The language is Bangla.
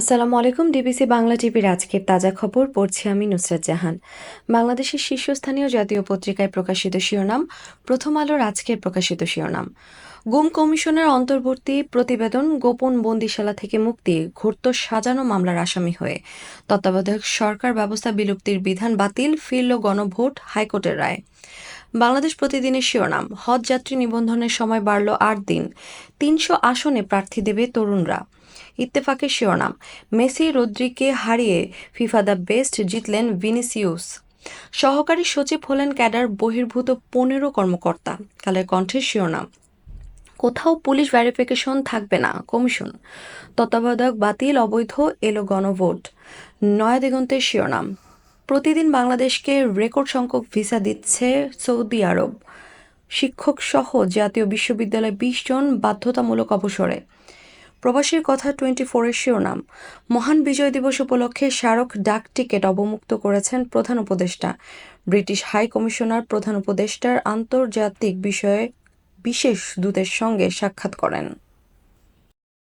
আসসালামু আলাইকুম, ডিবিসি বাংলা টিভির আজকের তাজা খবর, পড়ছি আমি নুসরাত জাহান। বাংলাদেশের শীর্ষস্থানীয় জাতীয় পত্রিকায় প্রকাশিত শিরোনাম, প্রথম আলোর আজকের প্রকাশিত শিরোনাম। গুম কমিশনের অন্তর্বর্তী প্রতিবেদন গোপন বন্দিশালা থেকে মুক্তি, ঘুরত সাজানো মামলার আসামি হয়ে। তত্ত্বাবধায়ক সরকার ব্যবস্থা বিলুপ্তির বিধান বাতিল, ফিরল গণভোট হাইকোর্টের রায়। বাংলাদেশ প্রতিদিনের শিরোনাম, হজ যাত্রী নিবন্ধনের সময় বাড়ল আট দিন। তিনশো আসনে প্রার্থী দেবে তরুণরা। ইত্তেফাকের শিরোনাম, মেসি রদ্রিকে হারিয়ে ফিফা দ্য বেস্ট জিতলেন ভিনিসিউস। সহকারী সচিব হলেন ক্যাডার বহির্ভূত পনেরো কর্মকর্তা। কালের কণ্ঠের শিরোনাম কোথাও পুলিশ ভেরিফিকেশন থাকবে না, কমিশন। তত্ত্বাবধায়ক বাতিল, অবৈধ, এলো গণভোট। নয়া দিগন্তের শিরোনাম। প্রতিদিন বাংলাদেশকে রেকর্ড সংখ্যক ভিসা দিচ্ছে সৌদি আরব। শিক্ষক সহ জাতীয় বিশ্ববিদ্যালয়ে বিশ জন বাধ্যতামূলক অবসরে। প্রবাসীর কথা টোয়েন্টি ফোরের শিরোনাম। মহান বিজয় দিবস উপলক্ষে স্মারক ডাক টিকিট অবমুক্ত করেছেন প্রধান উপদেষ্টা। ব্রিটিশ হাই কমিশনার প্রধান উপদেষ্টার আন্তর্জাতিক বিষয়ে বিশেষ দূতের সঙ্গে সাক্ষাৎ করেন।